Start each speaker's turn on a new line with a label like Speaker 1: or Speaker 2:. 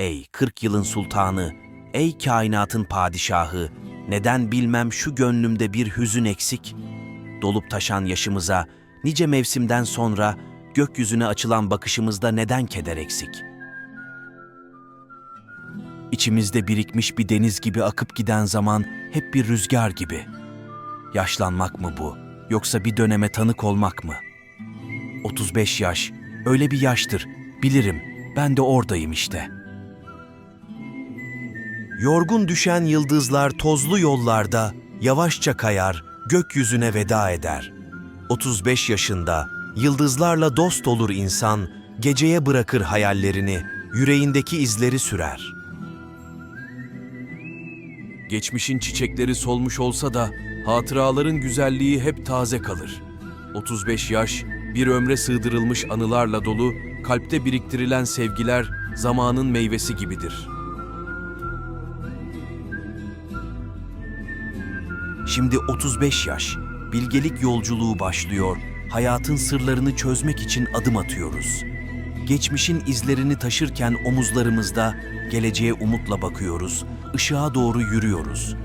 Speaker 1: Ey 40 yılın sultanı, ey kainatın padişahı, neden bilmem şu gönlümde bir hüzün eksik? Dolup taşan yaşımıza, nice mevsimden sonra gökyüzüne açılan bakışımızda neden keder eksik? İçimizde birikmiş bir deniz gibi akıp giden zaman hep bir rüzgar gibi. Yaşlanmak mı bu, yoksa bir döneme tanık olmak mı? 35 yaş, öyle bir yaştır, bilirim, ben de oradayım işte.'' Yorgun düşen yıldızlar tozlu yollarda yavaşça kayar, gökyüzüne veda eder. 35 yaşında yıldızlarla dost olur insan, geceye bırakır hayallerini, yüreğindeki izleri sürer.
Speaker 2: Geçmişin çiçekleri solmuş olsa da hatıraların güzelliği hep taze kalır. 35 yaş, bir ömre sığdırılmış anılarla dolu, kalpte biriktirilen sevgiler zamanın meyvesi gibidir.
Speaker 1: Şimdi 35 yaş, bilgelik yolculuğu başlıyor, hayatın sırlarını çözmek için adım atıyoruz. Geçmişin izlerini taşırken omuzlarımızda geleceğe umutla bakıyoruz, ışığa doğru yürüyoruz.